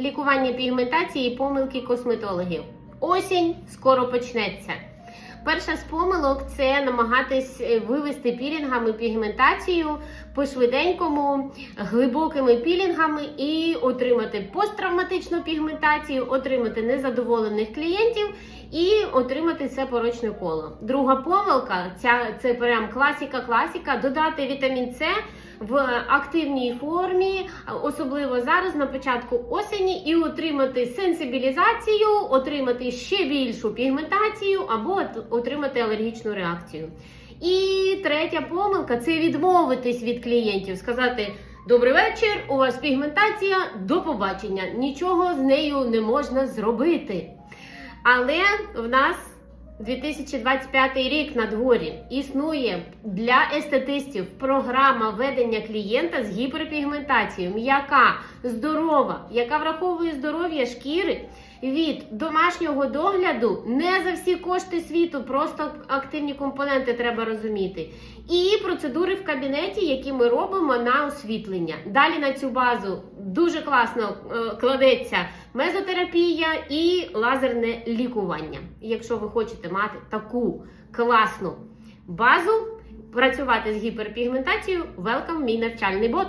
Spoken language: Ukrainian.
Лікування пігментації і помилки косметологів. Осінь скоро почнеться. Перша з помилок це намагатись е, вивести пілінгами пігментацію по швиденькому, глибокими пілінгами і отримати посттравматичну пігментацію, отримати незадоволених клієнтів і отримати це порочне коло. Друга помилка ця це прям класіка, класіка. Додати вітамін С в активній формі, особливо зараз на початку осені, і отримати сенсибілізацію, отримати ще більшу пігментацію або отримати алергічну реакцію. І третя помилка це відмовитись від клієнтів, сказати. Добрий вечір, у вас пігментація, до побачення. Нічого з нею не можна зробити. Але в нас 2025 рік на дворі існує для естетистів програма ведення клієнта з гіперпігментацією, м'яка, здорова, яка враховує здоров'я шкіри від домашнього догляду не за всі кошти світу, просто активні компоненти треба розуміти. І процедури в кабінеті, які ми робимо на освітлення. Далі на цю базу дуже класно е, кладеться мезотерапія і лазерне лікування. Якщо ви хочете мати таку класну базу, працювати з гіперпігментацією, welcome мій навчальний бот.